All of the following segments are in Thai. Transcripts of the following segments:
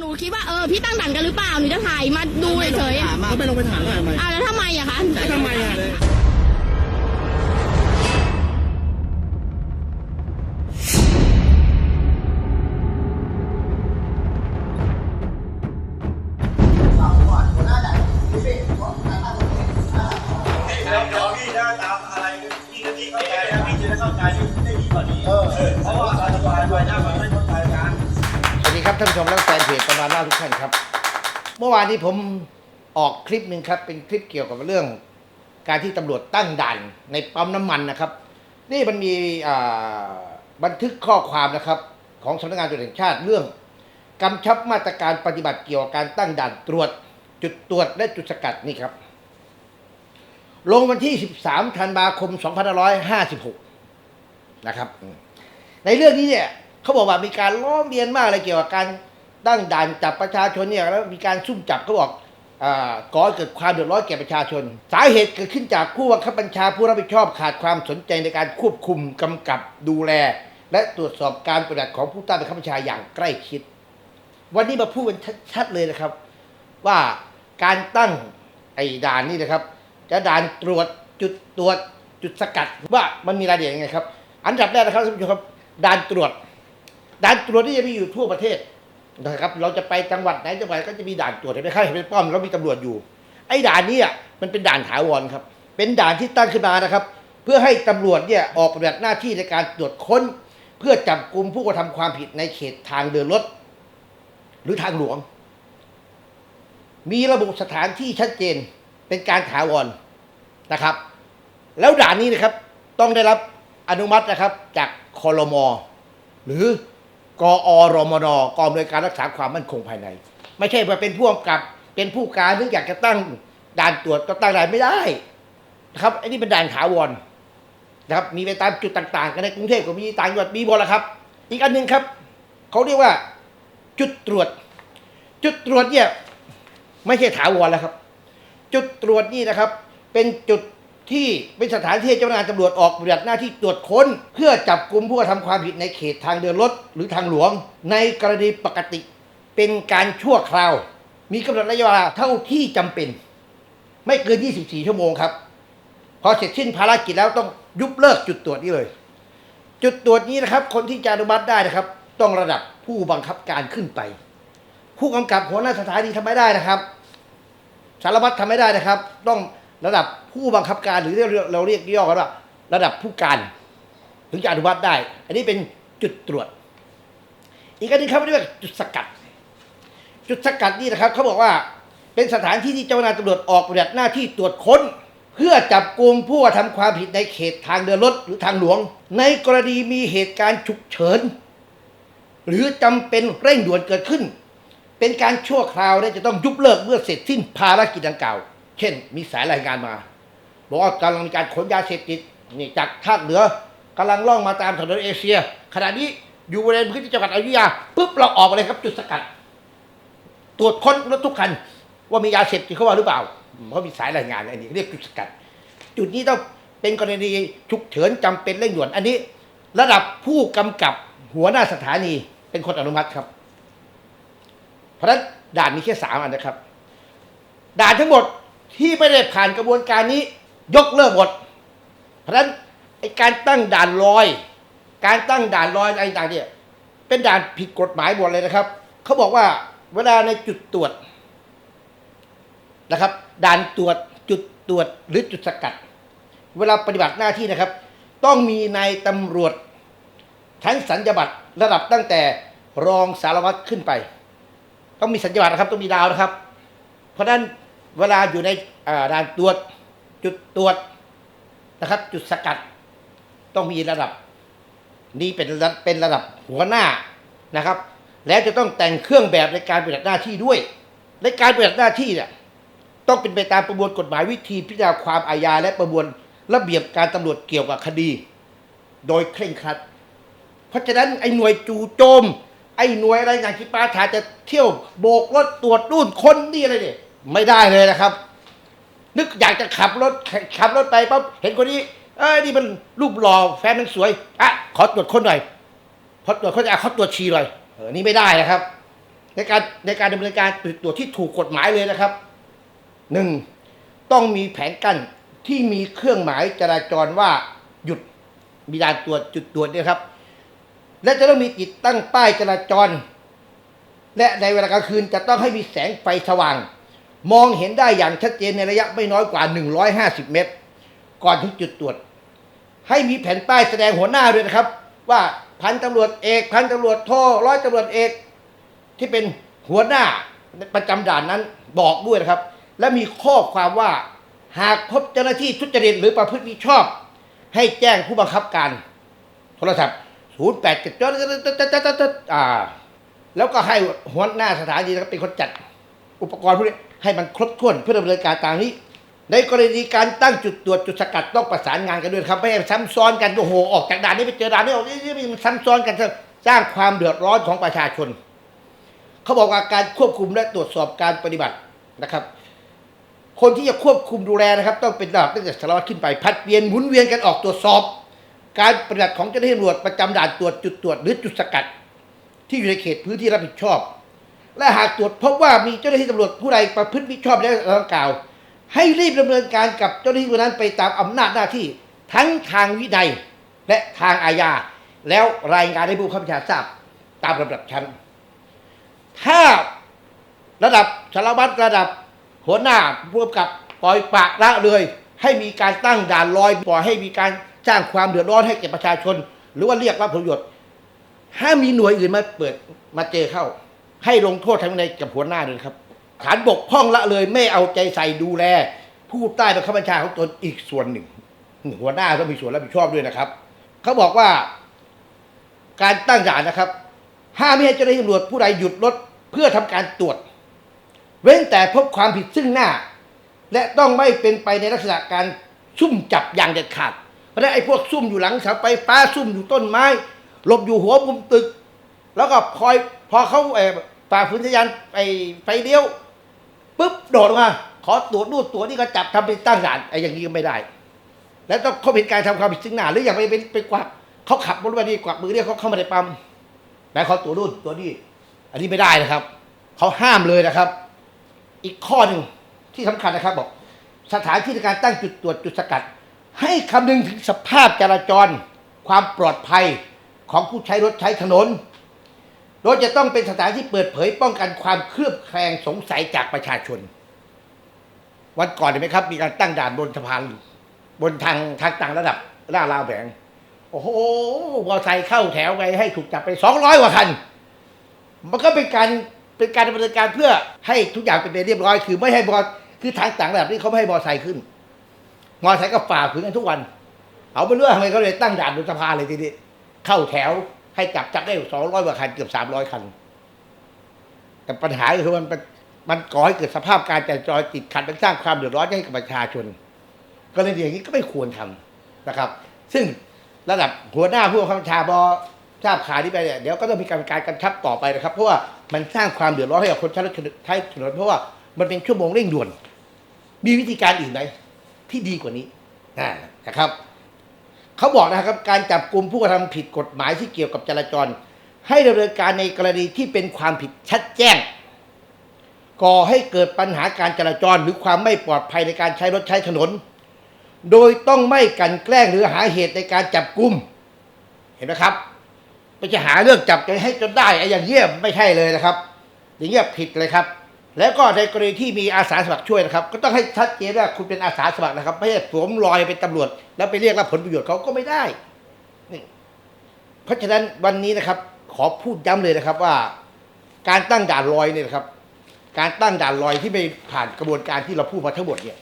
หนูคิดว่าเออพี่ตั้งด่านกันหรือเปล่าหนูจะถ่ายมาดูเฉยถามมาก็ไปลงไปถามว่าทำไมๆอ่าแล้วทำไมอะคะแล้วทำไมอะแล้วเดี๋ยวพี่ถ้าตามานผู้ชมและแฟนเพจประมาณเล่าทุกท่านครับ เมื่อวานนี้ผมออกคลิปหนึ่งครับ เป็นคลิปเกี่ยวกับเรื่อง การที่ตำรวจตั้งด่านในปั๊มน้ำมันนะครับ นี่มันมีบันทึกข้อความนะครับ ของสำนักงานตำรวจแห่งชาติเรื่องกำชับมาตรการปฏิบัติเกี่ยวกับการตั้งด่านตรวจ จุดตรวจและจุดสกัดนี่ครับ ลงวันที่ 13 ธันวาคม 2556 นะครับ ในเรื่องนี้เนี่ย เขาบอกว่ามีการร้องเรียนมากเลยเกี่ยวกับการตั้งด่านจับประชาชนเนี่ยแล้วมีการซุ่มจับเขาบอกอก่อเกิดความเดือดร้อนแก่ประชาชน สาเหตุเกิดขึ้นจากผู้บังคับบัญชาผู้รับผิดชอบขาดความสนใจในการควบคุมกำกับดูแล และตรวจสอบการปฏิบัติของผู้ใต้บังคับบัญชาอย่างใกล้ชิด วันนี้มาพูดกันชัดๆเลยนะครับ ว่าการตั้งไอ้ด่านนี่นะครับ จะด่านตรวจจุดตรวจจุดสกัดว่ามันมีรายละเอียดยังไงครับ อันดับแรกนะครับท่านผู้ชมครับด่านตรวจ ด่านตรวจที่จะมีอยู่ทั่วประเทศนะครับ เราจะไปจังหวัดไหนจังหวัดก็จะมีด่านตรวจเห็นไหมครับเห็นเป็นป้อมแล้วมีตำรวจอยู่ ไอ้ด่านนี้มันเป็นด่านถาวรครับ เป็นด่านที่ตั้งขึ้นมานะครับ เพื่อให้ตำรวจเนี่ยออกปฏิบัติหน้าที่ในการตรวจค้น เพื่อจับกลุ่มผู้กระทำความผิดในเขตทางเดินรถ หรือทางหลวง มีระบุสถานที่ชัดเจนเป็นการถาวรนะครับ แล้วด่านนี้นะครับต้องได้รับอนุมัตินะครับจากคอรมอหรือ กอรมนกองอำนวยการรักษาความมั่นคงภายใน ไม่ใช่มาเป็นผู้กำกับเป็นผู้การหรืออยากจะตั้งด่านตรวจก็ตั้งด่านไม่ได้นะครับไอันนี้เป็นด่านถาวรนะครับมีไปตามจุดต่างๆ กันในกรุงเทพก็มีต่างจังหวัดมีหมดแล้วครับ อีกอันหนึ่งครับเขาเรียกว่า จุดตรวจ จุดตรวจเนี่ยไม่ใช่ถาวรแล้วครับ จุดตรวจนี่นะครับ เป็นจุด ที่เป็นสถานที่เจ้าหน้าที่ตำรวจออกปฏิบัติหน้าที่ตรวจค้น เพื่อจับกลุ่มผู้กระทำความผิดในเขตทางเดินรถหรือทางหลวง ในกรณีปกติเป็นการชั่วคราว มีกำหนดระยะเวลาเท่าที่จำเป็น ไม่เกิน 24 ชั่วโมงครับ พอเสร็จสิ้นภารกิจแล้วต้องยุบเลิกจุดตรวจนี้เลย จุดตรวจนี้นะครับ คนที่จะอนุมัติได้นะครับ ต้องระดับผู้บังคับการขึ้นไป ผู้กำกับหัวหน้าสถานีทำไม่ได้นะครับ สารวัตรทำไม่ได้นะครับ ต้อง ระดับผู้บังคับการหรือเราเราเรียกย่อกันว่า ระดับผู้การ ถึงจะอนุมัติได้ อันนี้เป็นจุดตรวจ อีกอันหนึงครับเรียกจุดสกัด จุดสกัดนี่นะครับเขาบอกว่าเป็นสถานที่ที่เจ้าหน้าที่ตำรวจออกปฏิบัติหน้าที่ตรวจค้น เพื่อจับกลุ่มผู้กระทำความผิดในเขตทางเดินรถหรือทางหลวง ในกรณีมีเหตุการณ์ฉุกเฉินหรือจำเป็นเร่งด่วนเกิดขึ้น เป็นการชั่วคราวและจะต้องยุบเลิกเมื่อเสร็จสิ้นภารกิจดังกล่าว เช่น มีสายรายงานมาบอกว่ากำลังมีการขนยาเสพติดนี่จากภาคเหนือกำลังล่องมาตามถนนเอเชีย ขณะนี้อยู่บริเวณพื้นที่จังหวัดอยุธยาปุ๊บเราออกมาเลยครับจุดสกัด ตรวจค้นรถทุกคัน ว่ามียาเสพติดเข้ามาหรือเปล่าเพราะมีสายรายงานอันนี้เรียกจุดสกัด จุดนี้ต้องเป็นกรณีฉุกเฉินจำเป็นเร่งด่วนอันนี้ ระดับผู้กำกับหัวหน้าสถานีเป็นคนอนุมัติครับ เพราะฉะนั้นด่านมีแค่สามอันนะครับ ด่านทั้งหมด ที่ไม่ได้ผ่านกระบวนการนี้ยกเลิกหมด เพราะฉะนั้นไอการตั้งด่านลอย การตั้งด่านลอยอะไรต่างๆเนี่ยเป็นด่านผิดกฎหมายหมดเลยนะครับเขาบอกว่าเวลาในจุดตรวจนะครับ ด่านตรวจจุดตรวจหรือจุดสกัด เวลาปฏิบัติหน้าที่นะครับ ต้องมีนายตำรวจ ทั้งสัญญาบัตรระดับตั้งแต่รองสารวัตรขึ้นไป ต้องมีสัญญาบัตรนะครับ ต้องมีดาวนะครับ เพราะนั้น เวลาอยู่ในด่านตรวจจุดตรวจนะครับ จุดสกัด ต้องมีระดับ นี้เป็นระดับเป็นระดับหัวหน้านะครับ แล้วจะต้องแต่งเครื่องแบบในการปฏิบัติหน้าที่ด้วยในการปฏิบัติหน้าที่เนี่ยต้องเป็นไปตามประมวลกฎหมายวิธีพิจารณาความอาญาและประมวลระเบียบการตำรวจเกี่ยวกับคดี โดยเคร่งครัด เพราะฉะนั้นไอ้หน่วยจู่โจม ไอ้หน่วยอะไรอย่างที่ปาถาจะเที่ยวโบกรถตรวจนู่นคนนี่อะไรเนี่ย ไม่ได้เลยนะครับ นึกอยากจะขับรถขับรถไปปั๊บเห็นคนนี้ เอ้ยนี่มันรูปหล่อแฟนมันสวยอะขอตรวจคนหน่อยพอตรวจคนอะเขาตรวจชีหน่อยเออนี่ไม่ได้นะครับ ในการในการดำเนินการตรวจที่ถูกกฎหมายเลยนะครับหนึ่งต้องมีแผงกั้นที่มีเครื่องหมายจราจรว่าหยุดมีด่านตรวจจุดตรวจเนี่ยครับ และจะต้องมีติดตั้งป้ายจราจร และในเวลากลางคืนจะต้องให้มีแสงไฟสว่าง มองเห็นได้อย่างชัดเจนในระยะไม่น้อยกว่า 150 เมตร ก่อนถึงจุดตรวจ ให้มีแผ่นป้ายแสดงหัวหน้าด้วยนะครับ ว่าพันตำรวจเอกพันตำรวจโทร้อยตำรวจเอก ที่เป็นหัวหน้าประจำด่านนั้นบอกด้วยนะครับ และมีข้อความว่าหากพบเจ้าหน้าที่ทุจริตหรือประพฤติมิชอบ ให้แจ้งผู้บังคับการ โทรศัพท์0 8 7อ่าแล้วก็ให้หัวหน้าสถานีเป็นคนจัดอุปกรณ์พวกนี้ ให้มันครบถ้วนเพื่อดำเนินการตามนี้ ในกรณีการตั้งจุดตรวจจุดสกัดต้องประสานงานกันด้วยครับไม่ให้ซ้ำซ้อนกันโอ้โหออกจากด่านนี้ไปเจอด่านนี้ออกนี่นี่มันซ้ำซ้อนกันสร้างความเดือดร้อนของประชาชน เขาบอกว่าการควบคุมและตรวจสอบการปฏิบัตินะครับ คนที่จะควบคุมดูแลนะครับ ต้องเป็นระดับตั้งแต่สารวัตรขึ้นไปพัดเวียนหมุนเวียนกันออกตรวจสอบ การปฏิบัติของเจ้าหน้าที่ตำรวจประจำด่านตรวจจุดตรวจหรือจุดสกัด ที่อยู่ในเขตพื้นที่รับผิดชอบ และหากตรวจพบว่ามีเจ้าหน้าที่ตำรวจผู้ใดประพฤติมิชอบและดังกล่าว ให้รีบดำเนินการกับเจ้าหน้าที่คนนั้นไปตามอำนาจหน้าที่ทั้งทางวินัยและทางอาญา แล้วรายงานให้ผู้ข้าราชการทราบตามลำดับชั้น ถ้าระดับสารวัตรระดับหัวหน้าร่วมกับปล่อยปละละเลย ให้มีการตั้งด่านลอยปล่อยให้มีการสร้างความเดือดร้อนให้แก่ประชาชน หรือว่าเรียกรับผลประโยชน์ถ้ามีหน่วยอื่นมาเปิดมาเจอเข้า ให้ลงโทษทางในยกับหัวหน้าด้วยครับ ฐานบกพร่องละเลยไม่เอาใจใส่ดูแล ผู้ใต้บังคับบัญชาของตนอีกส่วนหนึ่ง หัวหน้าต้องมีส่วนรับผิดชอบด้วยนะครับ เขาบอกว่า การตั้งด่านนะครับห้ามไม่ให้เจ้าหน้าที่ตำรวจผู้ใดหยุดรถเพื่อทำการตรวจ เว้นแต่พบความผิดซึ่งหน้า และต้องไม่เป็นไปในลักษณะการซุ่มจับอย่างเด็ดขาดเพราะนั้นไอ้พวกซุ่มอยู่หลังเสาไฟฟ้าซุ่มอยู่ต้นไม้หลบอยู่หัวมุมตึก แล้วก็คอยพอเขาเอ่อ ฝ่าฝืนสัญญาณไอ้ไฟเลี้ยวปุ๊บโดดออกมาขอตรวจนู่นตรวจนี่ก็จับทำเป็นตั้งด่านไอ้อย่างนี้ก็ไม่ได้ แล้วต้องเขาเป็นการทำความผิดซึ่งหน้าหรืออย่างไปเป็นไปกวักเขาขับรถมาดีกวักมือเรียกเขาเข้ามาในปั๊มแล้วเขาตรวจนู่นตรวจนี่อันนี้ไม่ได้นะครับเขาห้ามเลยนะครับ อีกข้อหนึ่งที่สำคัญนะครับ บอก สถานที่ในการตั้งจุดตรวจจุดสกัด ให้คำนึงถึงสภาพจราจร ความปลอดภัยของผู้ใช้รถใช้ถนน โดยจะต้องเป็นสถานที่เปิดเผยป้องกันความเคลือบแคลงสงสัยจากประชาชน วันก่อนเห็นไหมครับ มีการตั้งด่านบนสะพานบนทางทางต่างระดับล่าราวแผงโอ้โหมอไซค์เข้าแถวไปให้ถูกจับไปสองร้อยกว่าคัน มันก็เป็นการเป็นการดำเนินการเพื่อให้ทุกอย่างเป็นไปเรียบร้อย คือไม่ให้บอคือทางต่างระดับนี่เขาไม่ให้มอไซค์ขึ้น มอไซค์ก็ฝ่าฝืนกันทุกวัน เอาไปเรื่องทำไมเขาเลยตั้งด่านบนสะพานเลยทีนี้เข้าแถว ให้จับจับได้สองร้อยกว่าคันเกือบสามร้อยคัน แต่ปัญหาคือมันมันก่อให้เกิดสภาพการจราจรติดขัดและสร้างความเดือดร้อนให้กับประชาชนก็เลยอย่างนี้ก็ไม่ควรทำนะครับ ซึ่งระดับหัวหน้าผู้บังคับบัญชาบอทราบข่าวนี้ไปเนี่ยเดี๋ยวก็ต้องมีการการกำชับต่อไปนะครับ เพราะว่ามันสร้างความเดือดร้อนให้กับคนใช้รถใช้ถนนเพราะว่ามันเป็นชั่วโมงเร่งด่วน มีวิธีการอื่นไหมที่ดีกว่านี้นะครับ เขาบอกนะครับการจับกลุ่มผู้กระทำผิดกฎหมายที่เกี่ยวกับจราจร ให้ดำเนินการในกรณีที่เป็นความผิดชัดแจ้ง ก่อให้เกิดปัญหาการจราจรหรือความไม่ปลอดภัยในการใช้รถใช้ถนน โดยต้องไม่กันแกล้งหรือหาเหตุในการจับกลุ่มเห็นไหมครับไม่จะหาเรื่องจับใจให้จนได้ไอ้อย่างเยี่ยมไม่ใช่เลยนะครับ อย่างเงี้ยผิดเลยครับ แล้วก็ในกรณีที่มีอาสาสมัครช่วยนะครับ ก็ต้องให้ชัดเจนว่าคุณเป็นอาสาสมัครนะครับไม่ใช่สวมรอยเป็นตำรวจ แล้วไปเรียกรับผลประโยชน์เขาก็ไม่ได้นี่เพราะฉะนั้นวันนี้นะครับ ขอพูดย้ำเลยนะครับว่า การตั้งด่านลอยเนี่ยนะครับ การตั้งด่านลอยที่ไม่ผ่านกระบวนการที่เราพูดมาทั้งหมดเนี่ย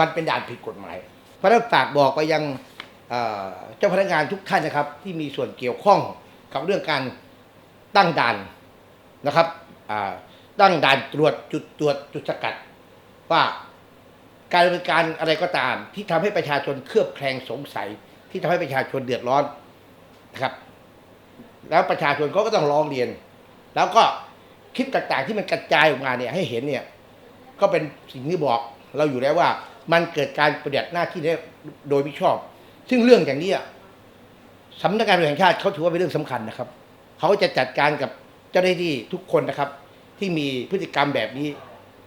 มันเป็นด่านผิดกฎหมายเพราะฉะนั้นฝากบอกไปยังเอ่อเจ้าพนักงานทุกท่านนะครับ ที่มีส่วนเกี่ยวข้องกับเรื่องการตั้งด่านนะครับอ่า ตั้งด่านตรวจจุดตรวจจุดสกัด ว่าการดำเนินการอะไรก็ตาม ที่ทำให้ประชาชนเคลือบแคลงสงสัย ที่ทำให้ประชาชนเดือดร้อนนะครับ แล้วประชาชนเขาก็ต้องร้องเรียน แล้วก็คลิปต่างๆ ที่มันกระจายออกมาเนี่ยให้เห็นเนี่ย ก็เป็นสิ่งที่บอกเราอยู่แล้วว่ามันเกิดการปฏิบัติหน้าที่ได้โดยมิชอบ ซึ่งเรื่องอย่างนี้สำนักงานตำรวจแห่งชาติเขาถือว่าเป็นเรื่องสำคัญนะครับ เขาจะจัดการกับเจ้าหน้าที่ทุกคนนะครับ ที่มีพฤติกรรมแบบนี้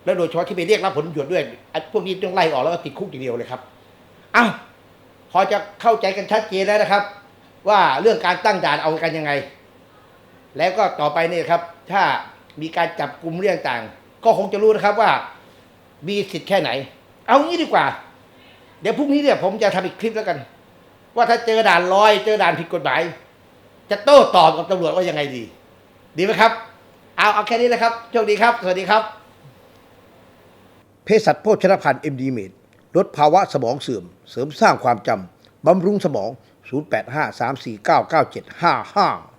แล้วโดยเฉพาะที่ไปเรียกรับผลประโยชน์ด้วยไอ้พวกนี้ต้องไล่ออกแล้วก็ติดคุกทีเดียวเลยครับอ้าวพอจะเข้าใจกันชัดเจนแล้วนะครับ ว่าเรื่องการตั้งด่านเอากันยังไง แล้วก็ต่อไปเนี่ยครับ ถ้ามีการจับกลุ่มเรื่องต่าง ก็คงจะรู้นะครับว่ามีสิทธิ์แค่ไหน เอางี้ดีกว่า เดี๋ยวพรุ่งนี้เนี่ยผมจะทำอีกคลิปแล้วกัน ว่าถ้าเจอด่านลอย เจอด่านผิดกฎหมาย จะโต้ตอบกับตำรวจว่ายังไงดี ดีไหมครับ เอาเอาแค่นี้นะครับ โชคดีครับ สวัสดีครับ เภสัชโภชนภัณฑ์เอ็มดีเมดลดภาวะสมองเสื่อม เสริมสร้างความจำบำรุงสมอง 0853499755